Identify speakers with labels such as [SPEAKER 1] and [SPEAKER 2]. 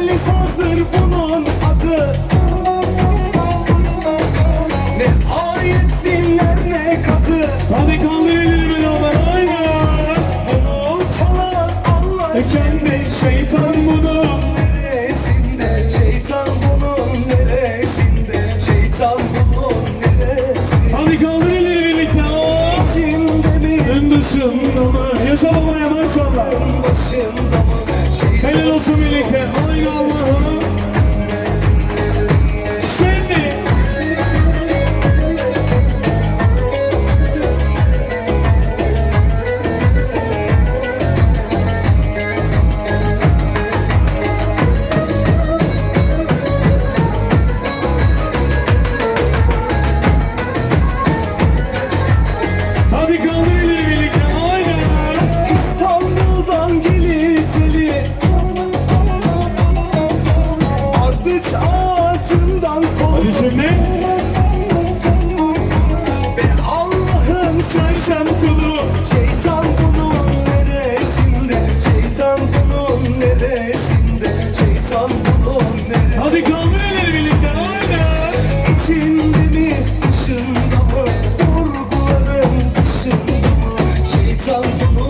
[SPEAKER 1] Telli sazdır bunun adı Ne ayet dinler ne kadı
[SPEAKER 2] Hadi kaldır elini beraber aynen.
[SPEAKER 1] Bunu çalan Allah kendi Şeytan bunun neresinde Şeytan bunun neresinde Şeytan bunun neresinde
[SPEAKER 2] Hadi kaldır elini birlikte.
[SPEAKER 1] İçimde mi
[SPEAKER 2] Ön dışında mı? Yaşa babaya maşallah.
[SPEAKER 1] mı Şeytan
[SPEAKER 2] Helal olsun birlikte.
[SPEAKER 1] Ardıç ağacından kol
[SPEAKER 2] Hadi şimdi.
[SPEAKER 1] Ben Allah'ım sersem kulu. Şeytan bunun neresinde? Şeytan bunun neresinde? Şeytan bunun neresinde?
[SPEAKER 2] Hadi kaldır elini birlikte. Aynen.
[SPEAKER 1] İçinde mi dışında mı? Vurguların dışında mı? Şeytan bunun